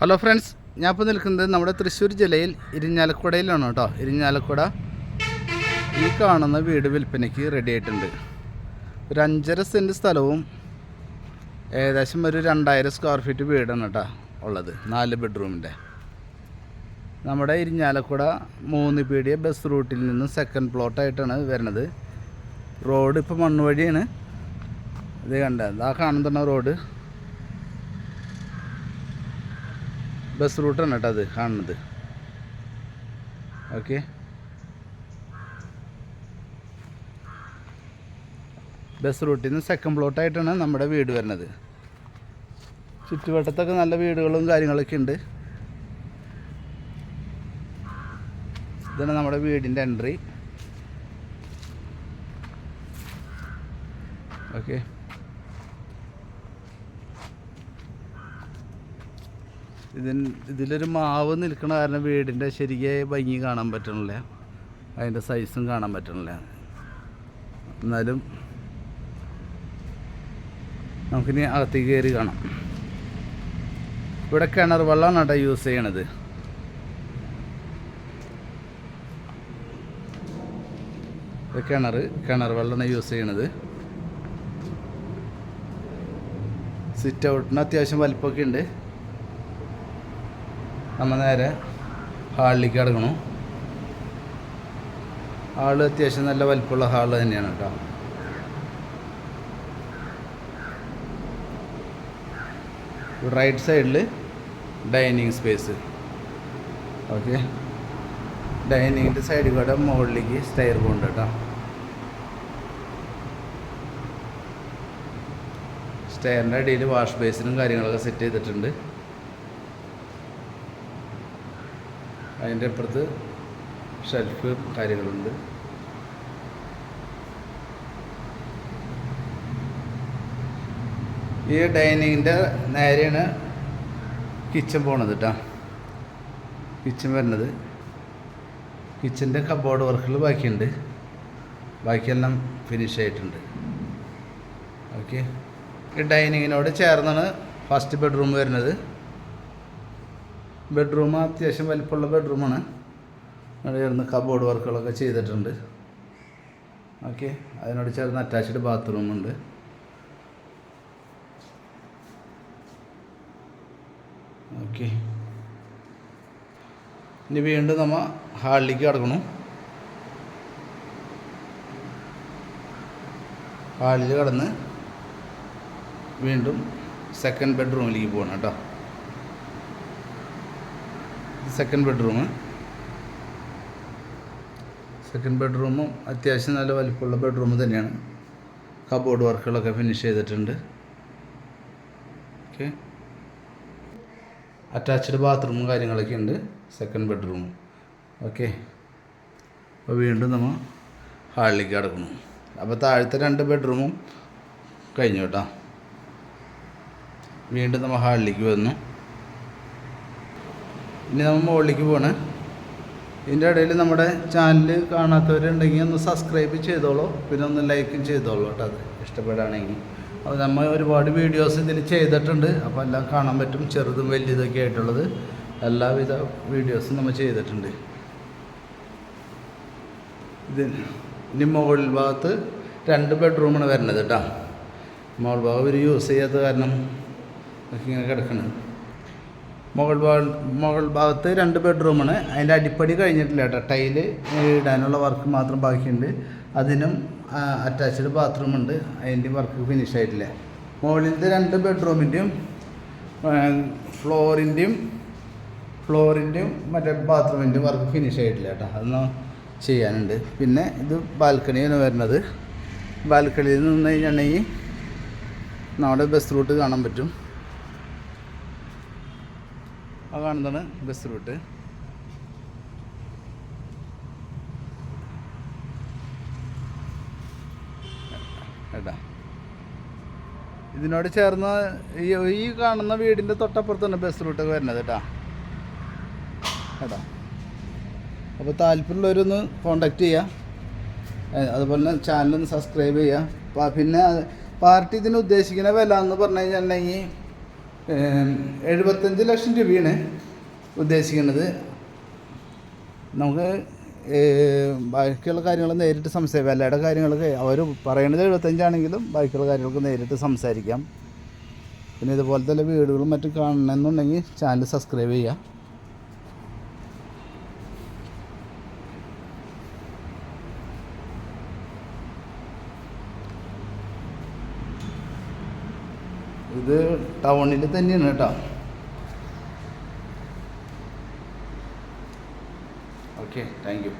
Hello friends ഞാൻ ഇപ്പോൾ നിൽക്കുന്നത് നമ്മുടെ തൃശ്ശൂർ ജില്ലയിൽ ഇരിഞ്ഞാലക്കുടയിലാണ് കേട്ടോ. ഇരിഞ്ഞാലക്കുട ഈ കാണുന്ന വീട് വിൽപ്പനയ്ക്ക് റെഡി ആയിട്ടുണ്ട്. ഒരു അഞ്ചര സെന്റ് സ്ഥലവും ഏകദേശം ഒരു രണ്ടായിരം സ്ക്വയർ ഫീറ്റ് വീടാണ് കേട്ടോ ഉള്ളത് നാല് ബെഡ്റൂമിന്റെ നമ്മുടെ ഇരിഞ്ഞാലക്കുട മൂന്ന് പീടിയ ബസ് റൂട്ടിൽ നിന്ന് സെക്കൻഡ് പ്ലോട്ടായിട്ടാണ് വരുന്നത്. റോഡ് ഇപ്പോൾ മണ്ണ് വഴിയാണ് ഇത് കണ്ട? ആ കാണുന്ന റോഡ്? ബസ് റൂട്ടാണ് കേട്ടോ അത് കാണുന്നത്. ഓക്കെ ബസ് റൂട്ടിൽ നിന്ന് സെക്കൻഡ് പ്ലോട്ടായിട്ടാണ് നമ്മുടെ വീട് വരുന്നത്. ചുറ്റുവട്ടത്തൊക്കെ നല്ല വീടുകളും കാര്യങ്ങളൊക്കെ ഉണ്ട്. ഇതാണ് നമ്മുടെ വീടിന്റെ എൻട്രി ഓക്കെ ഇതിൻ ഇതിലൊരു മാവ് നിൽക്കണ കാരണം വീടിന്റെ ശരിയായ ഭംഗി കാണാൻ പറ്റണില്ല. അതിന്റെ സൈസും കാണാൻ പറ്റണില്ല. എന്നാലും നമുക്കിനി അകത്തേക്ക് കയറി കാണാം. ഇവിടെ കിണർ വെള്ളമാണ് കേട്ടോ യൂസ് ചെയ്യണത്. കിണർ കിണർ വെള്ളമാണ് യൂസ് ചെയ്യണത്. സിറ്റ് ഔട്ടിന് അത്യാവശ്യം വലിപ്പമൊക്കെ ഉണ്ട്. നമ്മൾ നേരെ ഹാളിലേക്ക് കിടക്കണം. ഹാൾ അത്യാവശ്യം നല്ല വലിപ്പമുള്ള ഹാൾ തന്നെയാണ് കേട്ടോ. റൈറ്റ് സൈഡിൽ ഡൈനിങ് സ്പേസ്. ഓക്കെ. ഡൈനിങ്ങിന്റെ സൈഡിൽ കൂടെ മുകളിലേക്ക് സ്റ്റെയർ പോകുന്നുണ്ട് കേട്ടോ. സ്റ്റെയറിന്റെ അടിയിൽ വാഷ് ബേസിനും കാര്യങ്ങളൊക്കെ സെറ്റ് ചെയ്തിട്ടുണ്ട്. അതിന്റെ അപ്പുറത്ത് ഷെൽഫ് കാര്യങ്ങളുണ്ട്. ഈ ഡൈനിങ്ങിന്റെ നേരെയാണ് കിച്ചൺ പോണത് കേട്ടോ കിച്ചൺ വരുന്നത്. കിച്ചന്റെ കബോർഡ് വർക്കുകൾ ബാക്കിയുണ്ട്. ബാക്കിയെല്ലാം ഫിനിഷ് ആയിട്ടുണ്ട്. ഓക്കെ ഈ ഡൈനിങ്ങിനോട് ചേർന്നാണ് ഫസ്റ്റ് ബെഡ്റൂം വരുന്നത്. ബെഡ്റൂം അത്യാവശ്യം വലിപ്പമുള്ള ബെഡ്റൂമാണ് അവിടെ ചേർന്ന് കബോർഡ് വർക്കുകളൊക്കെ ചെയ്തിട്ടുണ്ട്. ഓക്കെ അതിനോട് ചേർന്ന് അറ്റാച്ച്ഡ് ബാത്റൂമുണ്ട് ഓക്കെ ഇനി വീണ്ടും നമ്മൾ ഹാളിലേക്ക് കിടക്കണം ഹാളിൽ കടന്ന് വീണ്ടും സെക്കൻഡ് ബെഡ്റൂമിലേക്ക് പോകണം കേട്ടോ. സെക്കൻഡ് ബെഡ്റൂം സെക്കൻഡ് ബെഡ്റൂമും അത്യാവശ്യം നല്ല വലിപ്പമുള്ള ബെഡ്റൂം തന്നെയാണ്. കബോർഡ് വർക്കുകളൊക്കെ ഫിനിഷ് ചെയ്തിട്ടുണ്ട്. ഓക്കെ അറ്റാച്ച്ഡ് ബാത്റൂമും കാര്യങ്ങളൊക്കെ ഉണ്ട്. സെക്കൻഡ് ബെഡ്റൂം ഓക്കെ അപ്പോൾ വീണ്ടും നമ്മൾ ഹാളിലേക്ക് കിടക്കണം അപ്പോൾ താഴത്തെ രണ്ട് ബെഡ്റൂമും കഴിഞ്ഞു കേട്ടോ. വീണ്ടും നമ്മൾ ഹാളിലേക്ക് വന്നു. ഇനി നമ്മൾ മുകളിലേക്ക് പോകണേ ഇതിന്റെ ഇടയിൽ നമ്മുടെ ചാനൽ കാണാത്തവരുണ്ടെങ്കിൽ ഒന്ന് സബ്സ്ക്രൈബ് ചെയ്തോളൂ. പിന്നെ ഒന്ന് ലൈക്കും ചെയ്തോളൂ കേട്ടോ അത്. ഇഷ്ടപ്പെടുകയാണെങ്കിൽ. അപ്പോൾ നമ്മൾ ഒരുപാട് വീഡിയോസ് ഇതിൽ ചെയ്തിട്ടുണ്ട്. അപ്പോൾ എല്ലാം കാണാൻ പറ്റും. ചെറുതും വലിയതൊക്കെ ആയിട്ടുള്ളത്. എല്ലാവിധ വീഡിയോസും നമ്മൾ ചെയ്തിട്ടുണ്ട്. ഇത് ഇനി മുകളിൽ ഭാഗത്ത് രണ്ട് ബെഡ്റൂമാണ് വരുന്നത് കേട്ടോ. മുകൾ ഭാഗം ഒരു യൂസ് ചെയ്യാത്ത കാരണം ഇങ്ങനെ കിടക്കണം. മുകൾ ഭാഗ മുകൾ ഭാഗത്ത് രണ്ട് ബെഡ്റൂമാണ് അതിന്റെ അടിപ്പടി കഴിഞ്ഞിട്ടില്ല കേട്ടോ. ടൈൽ ഇടാനുള്ള വർക്ക് മാത്രം ബാക്കിയുണ്ട്. അതിനും അറ്റാച്ച്ഡ് ബാത്റൂം ഉണ്ട്. അതിന്റെ വർക്ക് ഫിനിഷ് ആയിട്ടില്ല. മുകളിലത്തെ രണ്ട് ബെഡ്റൂമിന്റെയും ഫ്ലോറിന്റെയും ഫ്ലോറിന്റെയും മറ്റേ ബാത്റൂമിന്റെയും വർക്ക് ഫിനിഷ് ആയിട്ടില്ല കേട്ടോ. അതൊന്നും ചെയ്യാനുണ്ട്. പിന്നെ ഇത് ബാൽക്കണിയാണ് വരുന്നത്. ബാൽക്കണിയിൽ നിന്ന് കഴിഞ്ഞിട്ടുണ്ടെങ്കിൽ നമ്മുടെ ബസ് റൂട്ട് കാണാൻ പറ്റും. ആ കാണുന്നതാണ് ബസ് റൂട്ട് ഏട്ടാ. ഇതിനോട് ചേർന്ന് ഈ ഈ കാണുന്ന വീടിന്റെ തൊട്ടപ്പുറത്താണ് ബസ് റൂട്ടൊക്കെ വരുന്നത് കേട്ടാ. കേട്ടാ അപ്പോൾ താല്പര്യമുള്ളവരൊന്ന് കോണ്ടാക്ട് ചെയ്യുക അതുപോലെ തന്നെ ചാനലൊന്ന് സബ്സ്ക്രൈബ് ചെയ്യുക പിന്നെ പാർട്ടി ഇതിന് ഉദ്ദേശിക്കുന്ന വില എന്ന് പറഞ്ഞു കഴിഞ്ഞിട്ടുണ്ടെങ്കിൽ എഴുപത്തഞ്ച് ലക്ഷം രൂപയാണ് ഉദ്ദേശിക്കുന്നത്. നമുക്ക് ബാക്കിയുള്ള കാര്യങ്ങൾ നേരിട്ട് സംസാരിക്കാം. വിലയുടെ കാര്യങ്ങളൊക്കെ അവർ പറയണത് എഴുപത്തഞ്ചാണെങ്കിലും ബാക്കിയുള്ള കാര്യങ്ങൾക്ക് നേരിട്ട് സംസാരിക്കാം. പിന്നെ ഇതുപോലത്തെ വീടുകളും മറ്റും കാണണമെന്നുണ്ടെങ്കിൽ ചാനൽ സബ്സ്ക്രൈബ് ചെയ്യുക. ഇത് ടൗണിൽ തന്നെയാണ് കേട്ടോ. Okay thank you